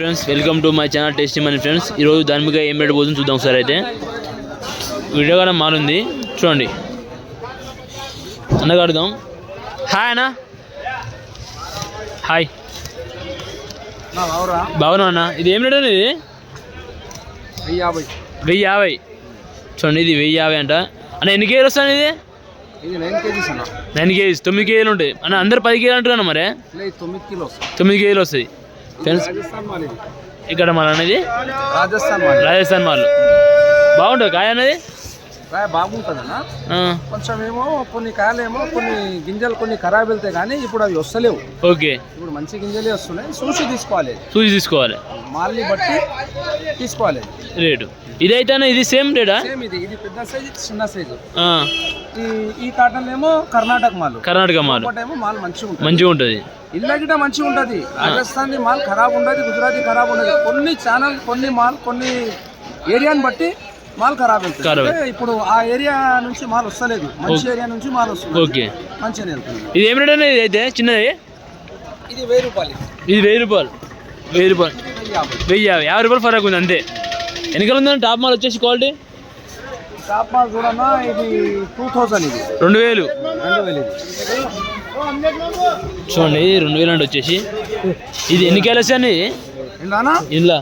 Friends welcome to my channel tasty money friends ఈరోజు దాని మీద ఏం రేట్ పోతుంది చూద్దాం సార్ అయితే. వీడియో కూడా మారుంది. చూడండి. అన్నగా అడుగుదాం. హాయ్ అన్న. హాయ్ బాగున్నా అన్న. ఇది ఏం రేట్ అన్న ఇది వెయ్యి యాభై. చూడండి ఇది వెయ్యి యాభై అంట. అన్న ఎన్ని కేజీలు వస్తాను ఇది నైన్ కేజీస్ అన్న. తొమ్మిది కేజీలు ఉంటాయి. అన్న అందరు పది కేజీలు అంటున్నా మరి. తొమ్మిది కేజీలు వస్తాయి. ఫ్రెండ్స్ మాల్. ఇది ఇక్కడ మన అనేది రాజస్థాన్ మాల్. రాజస్థాన్ వాళ్ళు బాగుంటుంది కాయ అనేది రాయ బాగుంటుంది అన్న ఆ, కొంచెం ఏమో కొన్ని కాయలేమో కొన్ని గింజలు కొన్ని ఖరాబ్ వెళ్తాయి కానీ ఇప్పుడు అవి వస్తలేవు. ఓకే. ఇప్పుడు మంచి గింజలే వస్తున్నాయి చూసి తీసుకోవాలి. చూసి తీసుకోవాలి. మాల్ని బట్టి తీసుకోవాలి. రేటు. ఇదైతే ఇది సేమ్ రేటా? సేమ్ ఇది ఇది పెద్ద సైజ్ చిన్న సైజు. ఈ ఈ కాటన్ ఏమో కర్ణాటక మాల్. కర్ణాటక మాల్. ఏమో మాల్ మంచిగా ఉంటుంది. మంచిగా ఉంటుంది. ఇళ్ళ గిట మంచిగా ఉంటుంది. రాజస్థాన్ మాల్ ఖరాబ్ ఉండదు గుజరాతీ ఖరాబ్ ఉండదు. కొన్ని ఛానల్ కొన్ని మాల్ కొన్ని ఏరియాని బట్టి మాల్ ఖరాబ్. అంటే ఇప్పుడు ఆ ఏరియా నుంచి మాల్ వస్తలేదు. మంచి ఏరియా నుంచి మాల్ వస్తుంది. ఓకే. వెళ్తుంది. ఇది ఏం రేట్ అనేది ఇదైతే చిన్నది? ఇది వెయ్యి రూపాయలు. ఇది వెయ్యి రూపాయలు. వెయ్యి రూపాయలు. ఇది యాభై. వెయ్యి యాభై. యాభై రూపాయలు ఫరక్ ఉంది అంతే. వెనకాల ఉందండి టాప్ మాల్ వచ్చేసి క్వాలిటీ? టాప్ మాల్ చూడన్నా ఇది టూ థౌజండ్ ఇది. రెండు వేలు. రెండు వేలు ఇది. చూడండి ఇది రెండు వేలు అంటే వచ్చేసి. ఇది ఎన్ని కేలు వస్తాయండి ఏంటన్నా ఇంట్లో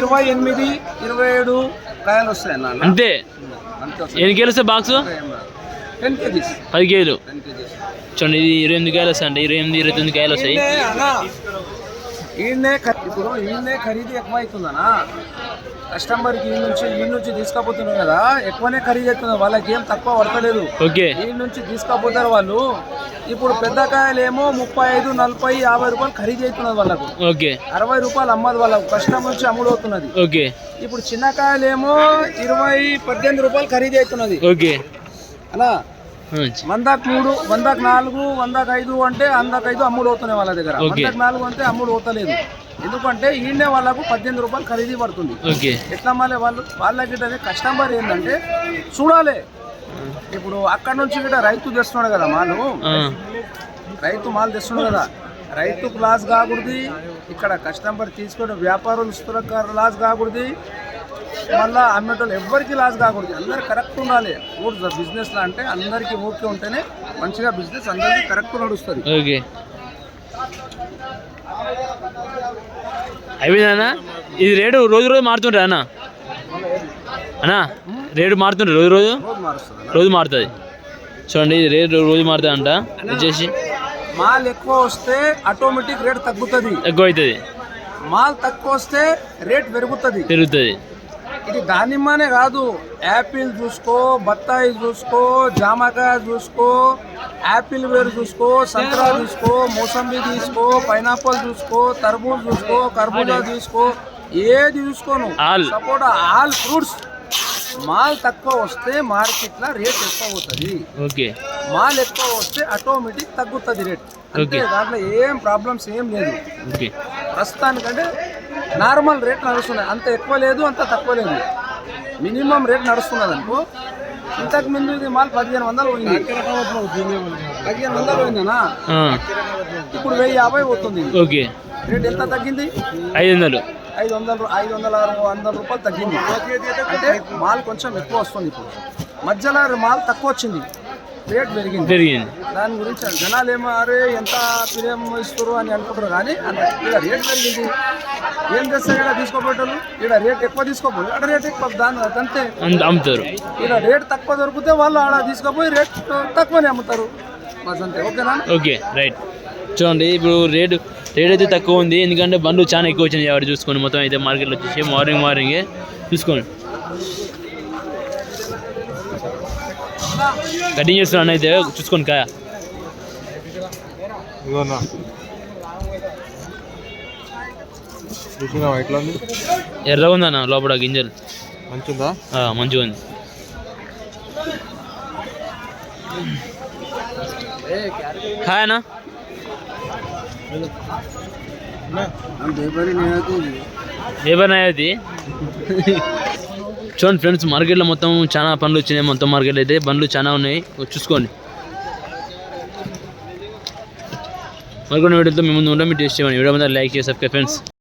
ఇరవై ఎనిమిది ఇరవై ఏడు కాయలు వస్తాయి అన్న అంతే. ఎన్ని కేలు వస్తాయి బాక్స్? Ten kgs. పది కేజీలు. చూడండి ఇది ఇరవై ఎనిమిది కాయలు వస్తాయి అంటే ఇరవై ఎనిమిది ఇరవై తొమ్మిది కాయలు వస్తాయి. ఈయనే ఇప్పుడు ఈయనే ఖరీదు ఎక్కువ అవుతుందనా కస్టమర్కి ఈ నుంచి ఈ నుంచి తీసుకపోతున్నారు కదా ఎక్కువనే ఖరీదు అవుతుంది. వాళ్ళకి ఏం తక్కువ పడతలేదు. ఓకే. ఈ నుంచి తీసుకపోతారు వాళ్ళు. ఇప్పుడు పెద్ద కాయలు ఏమో ముప్పై ఐదు నలభై యాభై రూపాయలు ఖరీదు అవుతున్నది వాళ్ళకు. ఓకే. అరవై రూపాయలు అమ్మదు వాళ్ళకు. కష్టం నుంచి అమ్ముడు అవుతున్నది ఓకే. ఇప్పుడు చిన్న కాయలు ఏమో ఇరవై పద్దెనిమిది రూపాయలు ఖరీదు అవుతున్నది. ఓకే. అలా వందకు మూడు వందకు నాలుగు వందకు ఐదు అంటే వందకు ఐదు అమ్ముడు అవుతున్నాయి వాళ్ళ దగ్గర. వందకు నాలుగు అంటే అమ్ముడు అవుతలేదు. ఎందుకంటే ఈయనే వాళ్ళకు పద్దెనిమిది రూపాయలు ఖరీదు పడుతుంది. ఎట్లా మళ్ళీ వాళ్ళు? వాళ్ళకి కస్టమర్ ఏంటంటే చూడాలి. ఇప్పుడు అక్కడ నుంచి కూడా రైతు తెస్తున్నాడు కదా మాలు. రైతు మాలు తెస్తున్నాడు కదా. రైతుకు లాస్ కాకూడదు. ఇక్కడ కస్టమర్ తీసుకునే వ్యాపారులు లాస్ కాకూడదు. మళ్ళా అమ్మేటోళ్ళు ఎవ్వరికి లాస్ కాకూడదు. అందరు కరెక్ట్ ఉండాలి. ఊరు బిజినెస్లో అంటే అందరికీ ఓకే ఉంటేనే మంచిగా బిజినెస్ అందరికీ కరెక్ట్ నడుస్తుంది. ఓకే. అయిపోయిందన్నా ఇది రేటు రోజు రోజు మారుతుంటాయి అన్న. అన్నా రేటు మారుతుంటాయి రోజు రోజు? రోజు మారుతుంది. చూడండి ఇది రేటు రోజు మారుతుంది అంట. వచ్చేసి మాల్ ఎక్కువ వస్తే ఆటోమేటిక్ రేట్ తగ్గుతుంది. ఎక్కువ అవుతుంది మాల్ తక్కువ వస్తే రేట్ పెరుగుతుంది. పెరుగుతుంది. ఇది దానిమ్మనే కాదు. యాపిల్ చూసుకో బత్తాయి చూసుకో జామకాయ చూసుకో యాపిల్ వేరు చూసుకో సంతరా చూసుకో మోసంబి తీసుకో పైనాపిల్ చూసుకో తర్బూజ్ చూసుకో కర్బూజా తీసుకో ఏది చూసుకోను. సపోటా ఆల్ ఫ్రూట్స్. మాల్ తక్కువ వస్తే మార్కెట్లో రేట్ ఎక్కువ అవుతుంది. ఓకే. మాల్ ఎక్కువ వస్తే ఆటోమేటిక్ తగ్గుతుంది రేట్. Okay. దాంట్లో ఏం ప్రాబ్లమ్స్ ఏం లేదు. ఓకే. ప్రస్తుతానికంటే నార్మల్ రేట్ నడుస్తున్నాయి. అంత ఎక్కువ లేదు అంత తక్కువ లేదు. మినిమం రేట్ నడుస్తున్నది అనుకో. ఇంతకు ముందు ఇది మాల్ పదిహేను వందలు పోయింది. పదిహేను వందలు పోయిందనా? ఇప్పుడు వెయ్యి యాభై పోతుంది. ఓకే. రేట్ ఎంత తగ్గింది? ఐదు వందలు. ఐదు వందలు ఐదు వందల వందల రూపాయలు తగ్గింది. అంటే మాల్ కొంచెం ఎక్కువ వస్తుంది ఇప్పుడు. మధ్యలో మాల్ తక్కువ వచ్చింది. రేట్ పెరిగింది. పెరిగింది. దాని గురించి జనాలు ఏమో అరే ఎంత ప్రియం ఇస్తారు అని అనుకుంటారు కానీ అంత ఇక్కడ రేట్ పెరిగింది. ఏం చేస్తారు ఇక్కడ తీసుకోబోయేటోళ్ళు? ఇక్కడ రేట్ ఎక్కువ తీసుకోపోయి అక్కడ రేట్ ఎక్కువ దాని అంతే. అంత అమ్ముతారు. ఇక్కడ రేట్ తక్కువ దొరికితే వాళ్ళు ఆడ తీసుకోపోయి రేట్ తక్కువనే అమ్ముతారు. అంతే. ఓకేనా? Okay right. చూడండి ఇప్పుడు రేటు రేట్ అయితే తక్కువ ఉంది. ఎందుకంటే బండ్లు చాలా ఎక్కువ వచ్చినాయి. ఎవరు చూసుకోండి. మొత్తం అయితే మార్కెట్లో వచ్చేసి మార్నింగ్ మార్నింగే చూసుకోండి. కటింగ్ చేస్తున్నాను అయితే చూసుకోండి కాయ ఎర్రగా ఉందన్న లోపల గింజలు. మంచిదా? ఆ, మంచిగా ఉంది. హాయ్ అన్న. లేబర్ అది చూడండి ఫ్రెండ్స్ మార్కెట్లో మొత్తం చాలా పనులు వచ్చినాయి. మొత్తం మార్కెట్లో అయితే బండ్లు చాలా ఉన్నాయి. చూసుకోండి. మరికొన్ని వీడియోతో మేము ముందు ఉంటాం. మీరు టేస్ట్ చేయండి వీడియో మీద లైక్ చేసి సబ్స్క్రైబ్ ఫ్రెండ్స్.